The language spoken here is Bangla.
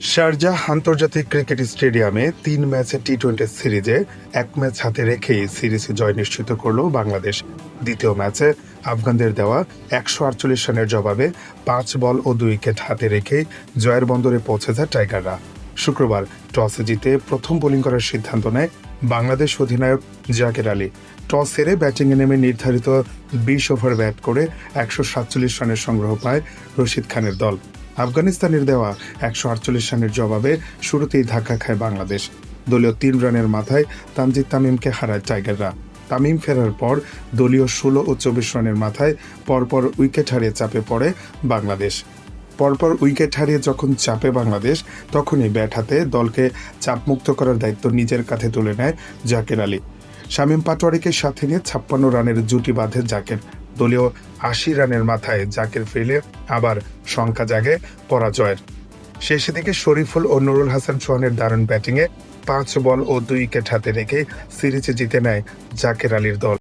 শারজাহ আন্তর্জাতিক ক্রিকেট স্টেডিয়ামে তিন ম্যাচে টি টোয়েন্টি সিরিজে এক ম্যাচ হাতে রেখেই সিরিজে জয় নিশ্চিত করল বাংলাদেশ। দ্বিতীয় ম্যাচে আফগানদের দেওয়া একশো আটচল্লিশ রানের জবাবে পাঁচ বল ও দুই উইকেট হাতে রেখেই জয়ের বন্দরে পৌঁছে যায় টাইগাররা। শুক্রবার টসে জিতে প্রথম বোলিং করার সিদ্ধান্ত নেয় বাংলাদেশ অধিনায়ক জাকের আলী। টস হেরে ব্যাটিংয়ে নেমে নির্ধারিত বিশ ওভার ব্যাট করে একশো সাতচল্লিশ রানের সংগ্রহ পায় রশিদ খানের দল। আফগানিস্তানের দেওয়া একশো আটচল্লিশ রানের জবাবে শুরুতেই ধাক্কা খায় বাংলাদেশ। দলীয় তিন রানের মাথায় তানজিদ তামিমকে হারায় টাইগাররা। তামিম ফেরার পর দলীয় ষোলো ও চব্বিশ রানের মাথায় পরপর উইকেট হারিয়ে চাপে পড়ে বাংলাদেশ। পরপর উইকেট হারিয়ে যখন চাপে বাংলাদেশ, তখনই ব্যাট হাতে দলকে চাপমুক্ত করার দায়িত্ব নিজের কাঁধে তুলে নেয় জাকের আলী। শামীম পাটোয়ারিকে সাথে নিয়ে ছাপ্পান্ন রানের জুটি বাঁধে জাকের। দলীয় আশি রানের মাথায় জাকের ফেলে আবার সংখ্যা জাগে পরাজয়ের। শেষ দিকে শরীফুল ও নুরুল হাসান সোহানের দারুণ ব্যাটিংয়ে পাঁচ বল ও দুই উইকেট হাতে রেখে সিরিজে জিতে নেয় জাকের আলীর দল।